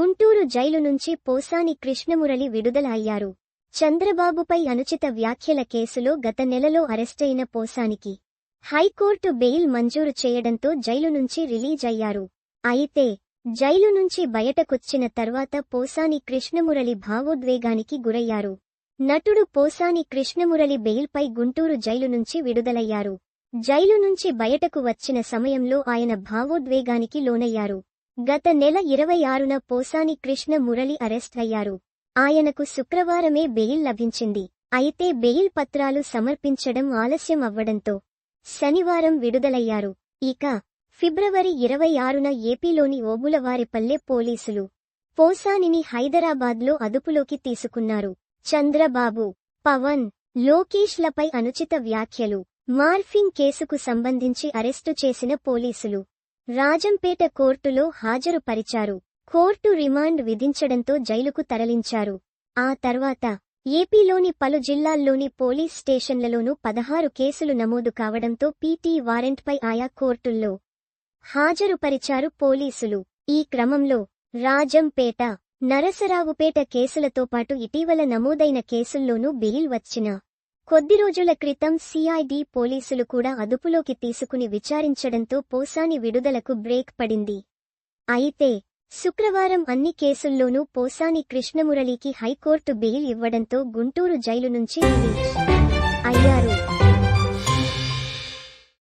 Guntur jail నుంచి పోసాని కృష్ణమురళి విడుదల అయ్యారు చంద్రబాబుపై అనుచిత వ్యాఖ్యల కేసులో గత నెలలో అరెస్టైన పోసానికి. హైకోర్టు బెయిల్ మంజూరు చేయడంతో జైలు నుంచి రిలీజ్ అయ్యారు అయితే జైలు నుంచి బయటకొచ్చిన తర్వాత పోసాని కృష్ణమురళి భావోద్వేగానికి గురయ్యారు. నటుడు పోసాని కృష్ణమురళి బెయిల్పై గుంటూరు జైలు నుంచి విడుదలయ్యారు. జైలు నుంచి బయటకు వచ్చిన సమయంలో ఆయన భావోద్వేగానికి లోనయ్యారు. గత నెల ఇరవై ఆరున పోసాని కృష్ణ మురళి అరెస్ట్ అయ్యారు. ఆయనకు శుక్రవారమే బెయిల్ లభించింది. అయితే బెయిల్ పత్రాలు సమర్పించడం ఆలస్యం అవ్వడంతో శనివారం విడుదలయ్యారు. ఇక ఫిబ్రవరి ఇరవై ఆరున ఏపీలోని ఓబులవారిపల్లె పోలీసులు పోసానిని హైదరాబాద్లో అదుపులోకి తీసుకున్నారు. చంద్రబాబు పవన్ లోకేష్లపై అనుచిత వ్యాఖ్యలు మార్ఫింగ్ కేసుకు సంబంధించి అరెస్టు చేసిన పోలీసులు రాజంపేట కోర్టులో హాజరుపరిచారు. కోర్టు రిమాండ్ విధించడంతో జైలుకు తరలించారు. ఆ తర్వాత ఏపీలోని పలు జిల్లాల్లోని పోలీస్ స్టేషన్లలోనూ పదహారు కేసులు నమోదు కావడంతో పీటీ వారెంట్పై ఆయా కోర్టుల్లో హాజరుపరిచారు పోలీసులు. ఈ క్రమంలో రాజంపేట నరసరావుపేట కేసులతో పాటు ఇటీవల నమోదైన కేసుల్లోనూ బెయిల్ వచ్చిన కొద్ది రోజుల క్రితం సిఐడి పోలీసులు కూడా అదుపులోకి తీసుకుని విచారించడంతో పోసాని విడుదలకు బ్రేక్ పడింది. అయితే శుక్రవారం అన్ని కేసుల్లోనూ పోసాని కృష్ణమురళికి హైకోర్టు బెయిల్ ఇవ్వడంతో గుంటూరు జైలు నుంచి రిలీజ్.